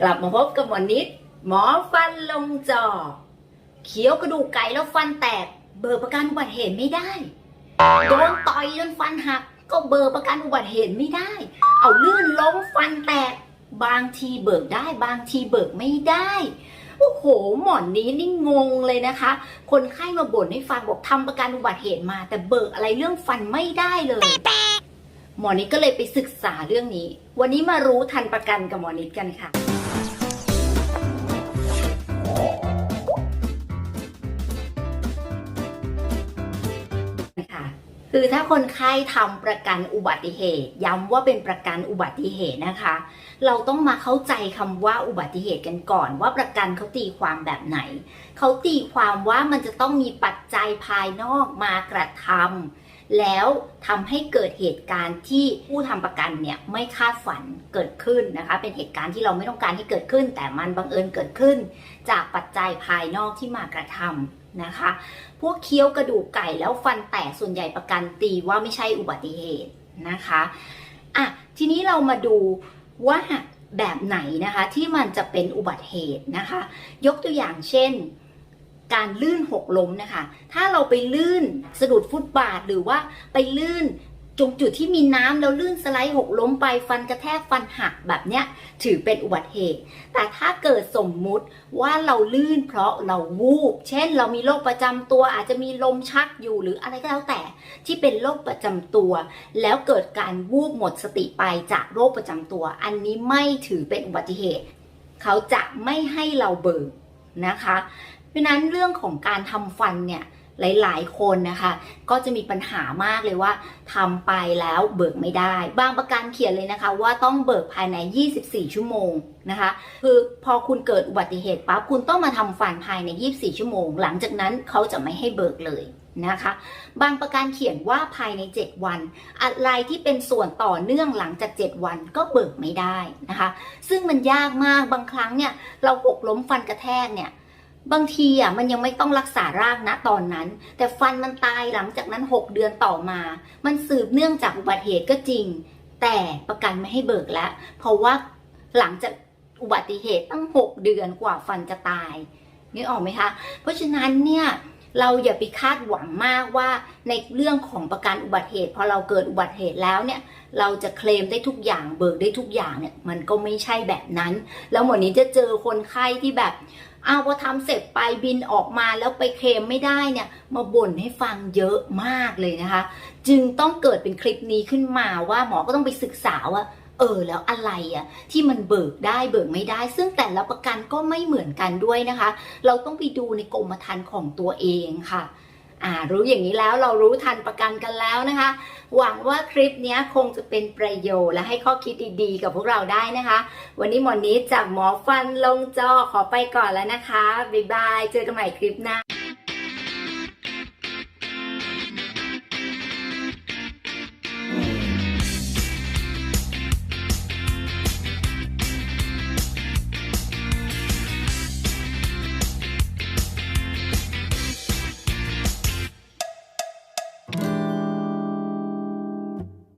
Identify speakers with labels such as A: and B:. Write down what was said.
A: กลับมาพบกับหมอนิด หมอฟันลงจอเคี้ยวกระดูกไก่แล้วฟันแตก เบอร์ประกันอุบัติเหตุไม่ได้โดนต่อยจนฟันหัก ก็เบอร์ประกันอุบัติเหตุไม่ได้ เอาลื่นล้มฟันแตก บางทีเบิกได้ บางทีเบิกไม่ได้โอ้โหหมอนนี้นี่งงเลยนะคะ คนไข้มาบ่นให้ฟังบอกทำประกันอุบัติเหตุมา แต่เบิกอะไรเรื่องฟันไม่ได้เลยหมอนิดก็เลยไปศึกษาเรื่องนี้ วันนี้มารู้ทันประกันกับหมอนิดกันค่ะ คือถ้าคนไข้ทำประกันอุบัติเหตุ ย้ำว่าเป็นประกันอุบัติเหตุนะคะ เราต้องมาเข้าใจคำว่าอุบัติเหตุกันก่อนว่าประกันเขาตีความแบบไหน เขาตีความว่ามันจะต้องมีปัจจัยภายนอกมากระทำ แล้วทำให้เกิดเหตุการณ์ที่ผู้ทำประกันเนี่ยไม่คาดฝันเกิดขึ้นนะคะ เป็นเหตุการณ์ที่เราไม่ต้องการให้เกิดขึ้น แต่มันบังเอิญเกิดขึ้น จากปัจจัยภายนอกที่มากระทำนะคะ พวกเคี้ยวกระดูกไก่แล้วฟันแตกส่วนใหญ่ประกันตีว่าไม่ใช่อุบัติเหตุนะคะอะทีนี้เรามาดูว่าแบบไหนนะคะที่มันจะเป็นอุบัติเหตุนะคะ ยกตัวอย่างเช่น การลื่นหกล้มนะคะ ถ้าเราไปลื่นสะดุดฟุตบาทหรือว่าไปลื่นตรงจุดที่มีน้ำแล้วลื่นสไลด์หกล้มไปฟันกระแทกฟันหักแบบเนี้ยถือเป็นอุบัติเหตุ แต่ถ้าเกิดสมมุติว่าเราลื่นเพราะเราวูบ เช่น เรามีโรคประจำตัวอาจจะมีลมชักอยู่หรืออะไรก็แล้วแต่ที่เป็นโรคประจำตัว แล้วเกิดการวูบหมดสติไปจากโรคประจำตัว อันนี้ไม่ถือเป็นอุบัติเหตุ เขาจะไม่ให้เราเบิกนะคะ เพราะนั้นเรื่องของการทำฟันเนี่ยหลาย ๆ คนนะคะ ก็จะมีปัญหามากเลยว่าทำไปแล้วเบิกไม่ได้ บางประกันเขียนเลยนะคะ ว่าต้องเบิกภายใน 24 ชั่วโมงนะคะ คือพอคุณเกิดอุบัติเหตุปั๊บคุณต้องมาทำฟันภายใน 24 ชั่วโมง หลังจากนั้นเขาจะไม่ให้เบิกเลยนะคะ บางประกันเขียนว่าภายใน 7 วัน อะไรที่เป็นส่วนต่อเนื่องหลังจาก 7 วันก็เบิกไม่ได้นะคะ ซึ่งมันยากมากบางครั้งเนี่ยเราหกล้มฟันกระแทกเนี่ย บางทีอะมันยังไม่ต้องรักษารากนะตอนนั้น แต่ฟันมันตายหลังจากนั้น 6 เดือนต่อมา มันสืบเนื่องจากอุบัติเหตุก็จริง แต่ประกันไม่ให้เบิกแล้วเพราะว่าหลังจากอุบัติเหตุตั้ง 6 เดือนกว่าฟันจะตายนึกออกไหมคะ เพราะฉะนั้นเนี่ย เราอย่าไปคาดหวังมากว่าในเรื่องของประกันอุบัติเหตุพอเราเกิดอุบัติเหตุแล้วเนี่ยเราจะเคลมได้ทุกอย่างเบิกได้ทุกอย่างเนี่ยมันก็ไม่ใช่แบบนั้น แล้วหมดนี้จะเจอคนไข้ที่แบบเอาพอทำเสร็จไปบินออกมาแล้วไปเคลมไม่ได้เนี่ยมาบ่นให้ฟังเยอะมากเลยนะคะ จึงต้องเกิดเป็นคลิปนี้ขึ้นมาว่าหมอก็ต้องไปศึกษาว่า เออแล้วอะไรอะที่มันเบิกได้เบิกไม่ได้ ซึ่งแต่ละประกันก็ไม่เหมือนกันด้วยนะคะ เราต้องไปดูในกรมธรรม์ของตัวเองค่ะอ่ารู้อย่างนี้แล้วเรารู้ทันประกันกันแล้วนะคะ หวังว่าคลิปนี้คงจะเป็นประโยชน์และให้ข้อคิดดีๆ กับพวกเราได้นะคะ วันนี้หมอนี้จากหมอฟันลงจอขอไปก่อนแล้วนะคะ บ๊ายบาย เจอกันใหม่คลิปหน้า